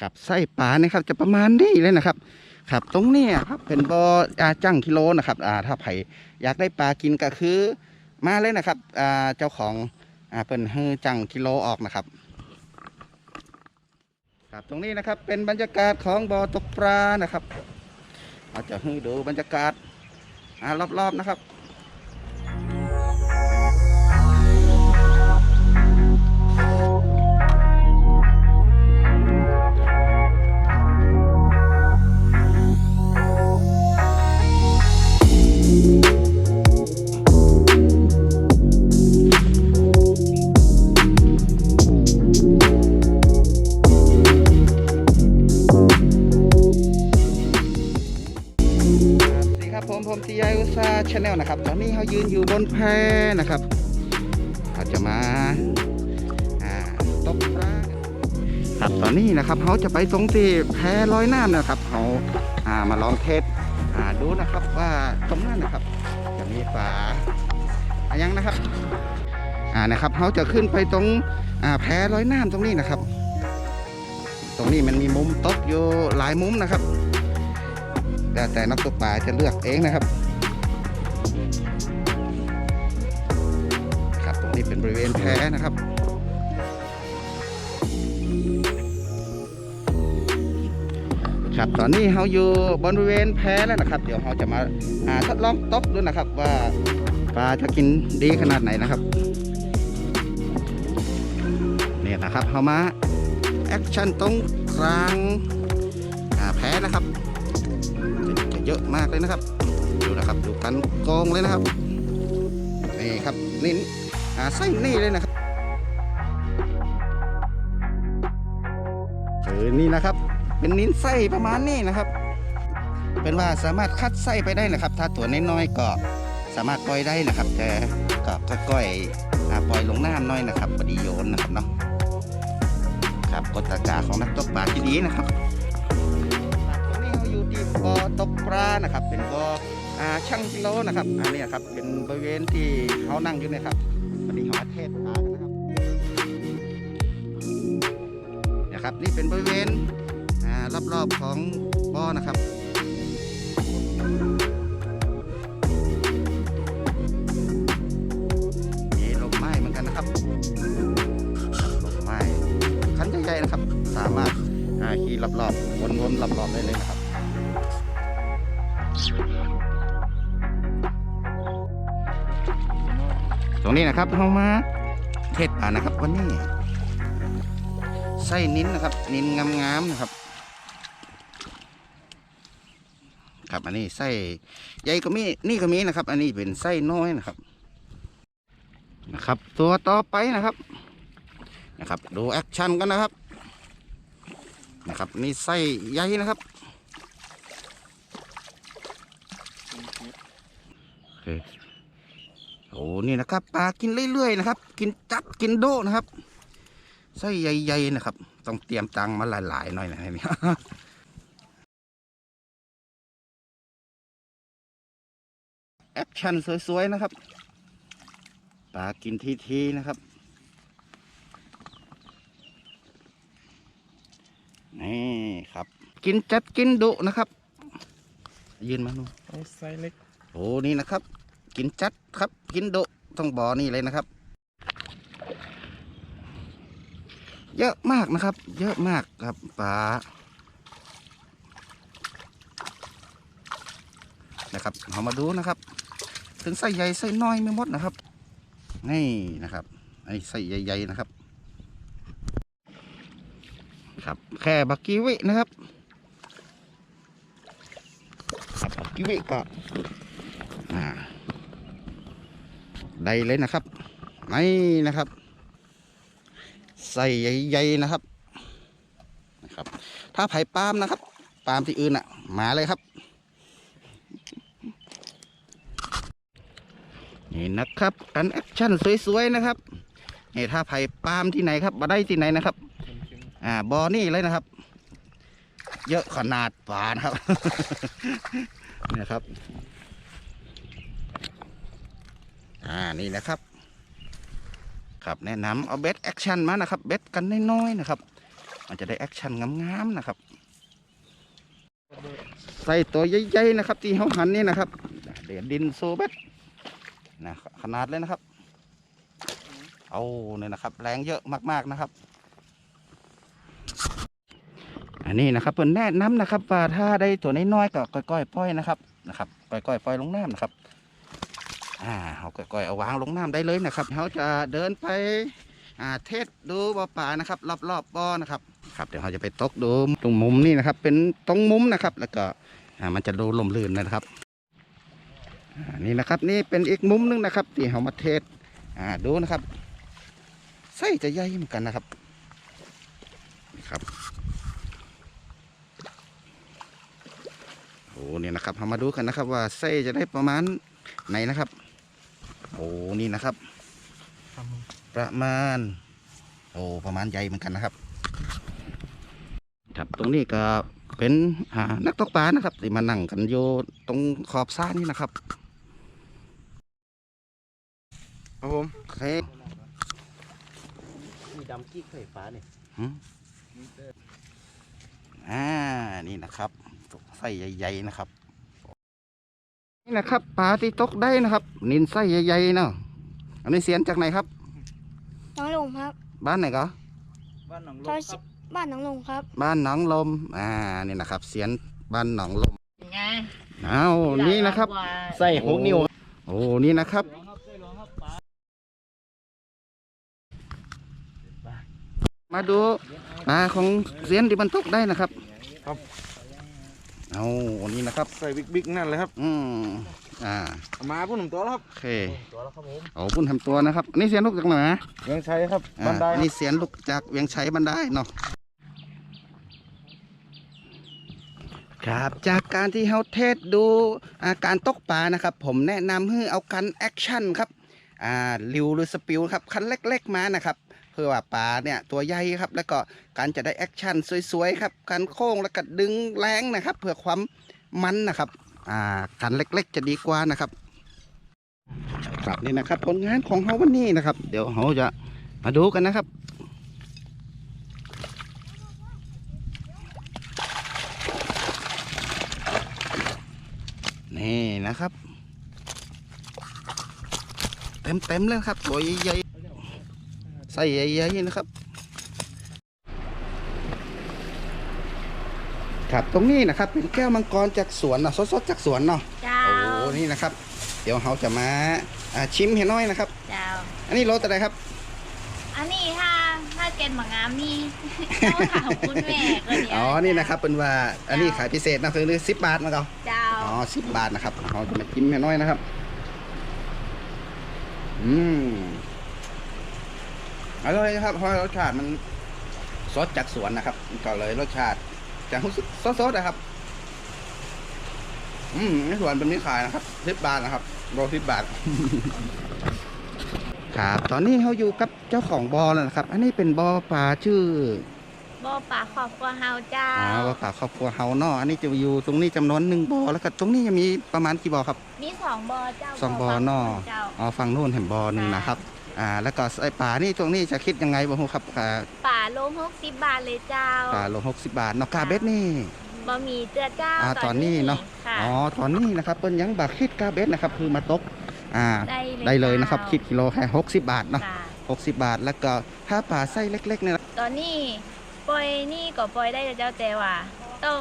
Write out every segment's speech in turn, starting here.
ครับไส้ปลาเนี่ยครับ จะประมาณนี้เลยนะครับครับตรงนี้ครับเป็นบ่ออาจังกิโลนะครับอ่าถ้าไผอยากได้ปลากินก็คือมาเลยนะครับอ่าเจ้าของอ่าเป็นฮือจังกิโลออกนะครับครับตรงนี้นะครับเป็นบรรยากาศของบ่อตกปลานะครับเราจะให้ดูบรรยากาศอ่ารอบๆนะครับ ยืนอยู่บนแพนะครับเราจะมาอ่าตกปลาครับตอนนี้นะครับเขาจะไปตรงที่แพลอยน้ำนะครับเขาอ่ามาลองเทสอ่าดูนะครับว่าตรงนั้นนะครับ จะมีฝาอะไรยังนะครับอ่านะครับเขาจะขึ้นไปตรงอ่าแพลอยน้ำตรงนี้นะครับ ตรงนี้มันมีมุมตกอยู่หลายมุมนะครับแต่แต่นักตกปลาจะเลือกเองนะครับ เป็นบริเวณแพนะครับครับตอนนี้เราอยู่บริเวณแพแล้วนะครับ เดี๋ยวเราจะมาทดลองตกดูนะครับว่าปลาจะกินดีขนาดไหนนะครับเนี่ยนะครับเรามาแอคชั่นตรงกลางแพนะครับจะเยอะมากเลยนะครับ ดูนะครับดูกันกองเลยนะครับนี่ครับนี่ อ่าไส้นี่เลยนะครับเออนี่นะครับ เป็นนิ้นไส้ประมาณนี้นะครับ เป็นว่าสามารถคัดไส้ไปได้นะครับ ถ้าตัวน้อยๆก็สามารถปล่อยได้นะครับ แต่ก็ค่อยๆปล่อยลงน้ำน้อยนะครับบดีโยนนะครับเนาะครับกฎตากาของนักตกปลาที่ดีนะครับตรงนี้เราอยู่ที่บ่อตกปลานะครับ เป็นบ่อช่างกิโลนะครับอันนี้ครับเป็นบริเวณที่เขานั่งอยู่นะครับ เทศปลากันนะครับนะครับนี่เป็นบริเวณรอบๆของบ่อนะครับมีลมไม้เหมือนกันนะครับลมไม้คันใหญ่ๆนะครับ สามารถขี่รอบๆวนๆรอบๆได้เลยนะครับ ตรงนี้นะครับเรามาเทศป่านะครับ วันนี้ไส้นิ้นนะครับ นิ้นงามๆนะครับครับอันนี้ไส้ใหญ่ก็มีนี่ก็มีนะครับ อันนี้เป็นไส้น้อยนะครับนะครับ ตัวต่อไปนะครับนะครับ ดูแอคชั่นกันนะครับนะครับ นี่ไส้ใหญ่นะครับโอเค โอ้นี่นะครับปลากินเรื่อยๆนะครับ กินจัดกินโดนะครับไส้ใหญ่ๆนะครับ ต้องเตรียมตังค์มาหลายๆหน่อยนะครับเนี่ยแอคชั่นสวยๆนะครับปลากินทีทีๆนะครับนี่ครับ กินจัดกินดุนะครับ ยืนมาหนูโอ้ไซส์เล็กโอ้นี่นะครับ กินจัดครับ กินโดต้องบ่อนี่เลยนะครับ เยอะมากนะครับ เยอะมากครับปลานะครับเอามาดูนะครับ ถึงไส้ใหญ่ไส้น้อยไม่หมดนะครับ นี่นะครับไอ้ไส้ใหญ่ๆนะครับ ครับแค่บักกีวินะครับบักกีวิก็อ่า ได้เลยนะครับนี่นะครับไส้ใหญ่ๆนะครับนะครับ ถ้าไผ่ปาล์มนะครับปาล์มที่อื่นอะมาเลยครับนี่นะครับกันแอคชั่นสวยๆนะครับนี่ถ้าไผ่ปาล์มที่ไหนครับมาได้ที่ไหนนะครับ อ่าบอนี่เลยนะครับ เยอะขนาดปลานะครับนี่นะครับ อ่านี่นะครับ ครับแนะนำเอาเบสแอคชั่นมานะครับเบสกันน้อยๆนะครับ มันจะได้แอคชั่นงามๆนะครับใส่ตัวใหญ่ๆนะครับ ที่เขาหันนี่นะครับเดี๋ยวดินโซเบ็ดนะขนาดเลยนะครับ เอาเนี่ยนะครับ แรงเยอะมากๆนะครับ อันนี้นะครับเพิ่นแนะนำนะครับว่าถ้าได้ตัวน้อยๆก็ก้อยๆปล่อยนะครับนะครับก้อยๆปล่อยลงน้ำนะครับ อ่าเอาก้อยๆเอาวางลงน้ำได้เลยนะครับเขาจะเดินไปอ่าเทศดูบ่อป่านะครับ รอบๆบ่อนะครับครับเดี๋ยวเขาจะไปตกดูตรงมุมนี่นะครับ เป็นตรงมุมนะครับ แล้วก็อ่ามันจะดูลมลื่นนะครับอ่านี่นะครับนี่เป็นอีกมุมหนึงนะครับที่เขามาเทศอ่าดูนะครับไส้จะใหญ่เหมือนกันนะครับครับโอ้เนี่ยนะครับเรามาดูกันนะครับ ว่าไส้จะได้ประมาณไหนนะครับ โอ้นี่นะครับ ประมาณ โอ้ประมาณใหญ่เหมือนกันนะครับ ครับตรงนี้ก็เป็นอ่านักตกปลานะครับที่มานั่งกันอยู่ตรงขอบสระนี่นะครับครับผมโอเคมีดำกี้ไข่ฟ้าเนี่ยหืมอ่านี่นะครับตกไส้ใหญ่ๆนะครับ นี่นะครับปลาที่ตกได้นะครับ นินไส้ใหญ่ๆเนาะอันนี้เสียนจากไหนครับน้องลงครับ บ้านไหนก็บ้านหนองลซอยคสิรับบ้านน้องลงครับ บ้านหนองลมอ่านี่นะครับ เสียนบ้านหนองลมไงเอานี่นะครับ ใส่หกนิ้วโอ้นี่นะครับมาดูปลาของเสียนที่บรรทุกได้นะครับครับ เอานี่นะครับ ใส่บิ๊กๆนั่นเลยครับ อืมอ่าเอามาพุ่นหนุ่มตัวแล้วครับโอเคตัวแล้วครับผมเอาปุ้นทำตัวนะครับอันนี้เสียนลูกจากไหนนะยังใช้ครับอ่าบันไดอันนี่เสียนลูกจากเวียงชัยบันไดเนาะครับจากการที่เฮาเทสดูอาการตกปลานะครับ ผมแนะนำให้เอาคันแอคชั่นครับอ่าลิวหรือสปิลครับคันเล็ก ๆมานะครับ เพื่อว่าปลาเนี่ยตัวใหญ่ครับ แล้วก็การจะได้แอคชั่นสวยๆครับการโค้งแล้วก็ดึงแรงนะครับ เพื่อความมันนะครับอ่าคันเล็กๆจะดีกว่านะครับครับนี่นะครับ ผลงานของเฮาวันนี้นะครับ เดี๋ยวเฮาจะมาดูกันนะครับนี่นะครับ เต็มเต็มๆเลยครับตัวใหญ่ ๆใส่ใหญ่ๆนะครับครับตรงนี้นะครับเป็นแก้วมังกรจากสวนเนาะสดๆจากสวนเนาะเจ้าโอ้นี่นะครับ เดี๋ยวเราจะมาอ่าชิมให้น้อยนะครับ เจ้า อันนี้รสอะไรครับ อันนี้ถ้าถ้าแกนหมางามนี่ต้องถามคุณแม่ก็เดี๋ยวอ๋อนี่นะครับเป็นว่าอันนี้ขายพิเศษนะคือสิบบาทนะครับเจ้าอ๋อสิบบาทนะครับเราจะมาจิ้มให้น้อยนะครับ อืม อร่อยครับเพราะรสชาติมันซดจากสวนนะครับก็เลยรสชาติจะรู้สึกซดๆนะครับ อืมในสวนเป็นมีขายนะครับสิบบาทนะครับโลสิบบาท ครับ ตอนนี้เขาอยู่กับเจ้าของบอแล้วนะครับ อันนี้เป็นบอปลาชื่อบ่ปลาขอบกว่าเฮาเจ้า อ๋อปลาครอบครัวเฮาเนาะอันนี้จะอยู่ตรงนี้จำนวนหนึ่งบอแล้วก็ตรงนี้ยังมีประมาณกี่บอครับ มีสองบอเจ้าสองบอฝั่เนาะเจ้าอ๋อฝั่งนู้นเห็นบอหนึ่งนะครับ อ่าแล้วก็ไอป่านี่ตรงนี้จะคิดยังไงบ้างครับอ่าป่าโลหกสิบบาทเลยเจ้าป่าลงหกสิบบาทเนาะกาเบ็ดนี่ บะหมี่เจือเจ้าอ่าตอนนี้เนาะ ค่ะอ๋อตอนนี้นะครับเปิ้นยังบาคิดกาเบ็ดนะครับคือมาตกอ่าได้เลยได้เลยนะครับจ้าคิดกิโลแค่หกสิบบาทเนาะจ้าหกสิบบาท แล้วก็ถ้าป่าไส้เล็กๆเนี่ย ตอนนี้ปล่อยนี่ก็ปล่อยได้เจ้าแต่ว่าต้อง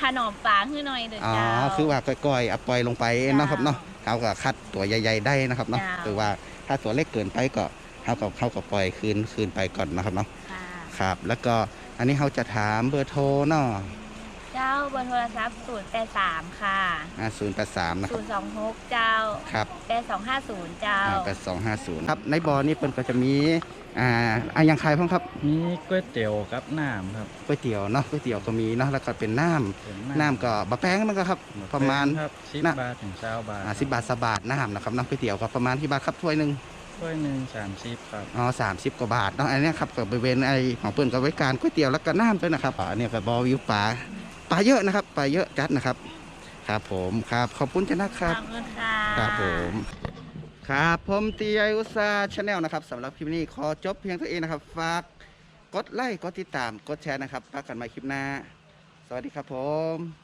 ถนอมปลาให้หน่อยเด้ออ๋อ เจ้า คือว่าก้อยๆเอาปล่อยลงไปเนาะครับเนาะจ้าเขาก็คัดตัวใหญ่ ๆ ได้นะครับเนาะจ้าหรือว่า ถ้าตัวเล็กเกินไปก็เขาก็เขาก็ปล่อยคืนคืนไปก่อนนะครับเนาะค่ะ ครับ แล้วก็อันนี้เขาจะถามเบอร์โทรเนาะ เจ้าเบอร์โทรศัพท์ 083 ค่ะ อ่าศูนย์แปดสามนะครับ 026 เจ้า ครับ8250 เจ้าแปดสองห้าศูนย์ครับ ในบอนี่เปิ้นก็จะมี อ่าอะยังขายพ้องครับมีก๋วยเตี๋ยวกับน้ำครับก๋วยเตี๋ยวเนาะก๋วยเตี๋ยวก็มีเนาะ แล้วก็เป็นน้เป็นำน้ำก็บะแป้งมันก็ครับประมาณ ครับสิบน่ะ บาทถึงเช้าบาทอ่าสิบบาทสบาทน้ำนะครับน้ำก๋วยเตี๋ยวก็ประมาณที่บาทครับถ้วยหนึ่ง ถ้วยหนึ่งสามสิบครับ อ๋อสามสิบกว่าบาทเนาะอันเนี้ยครับก็บริเวณไอของเปิ้นก็ไว้การก๋วยเตี๋ยวแล้วก็น้ำด้วยนะครับอ่าอันนี้ก็บอวิวปลา ปลาเยอะนะครับปลาเยอะจัดนะครับ ครับผมครับขอบคุณจ้ะนะครับขอบคุณค่ะครับผมครับผมตีไออุตสาชาแนลนะครับสำหรับคลิปนี้ขอจบเพียงเท่านี้นะครับ ฝากกดไลค์กดติดตามกดแชร์นะครับปักกันใหม่คลิปหน้า สวัสดีครับผม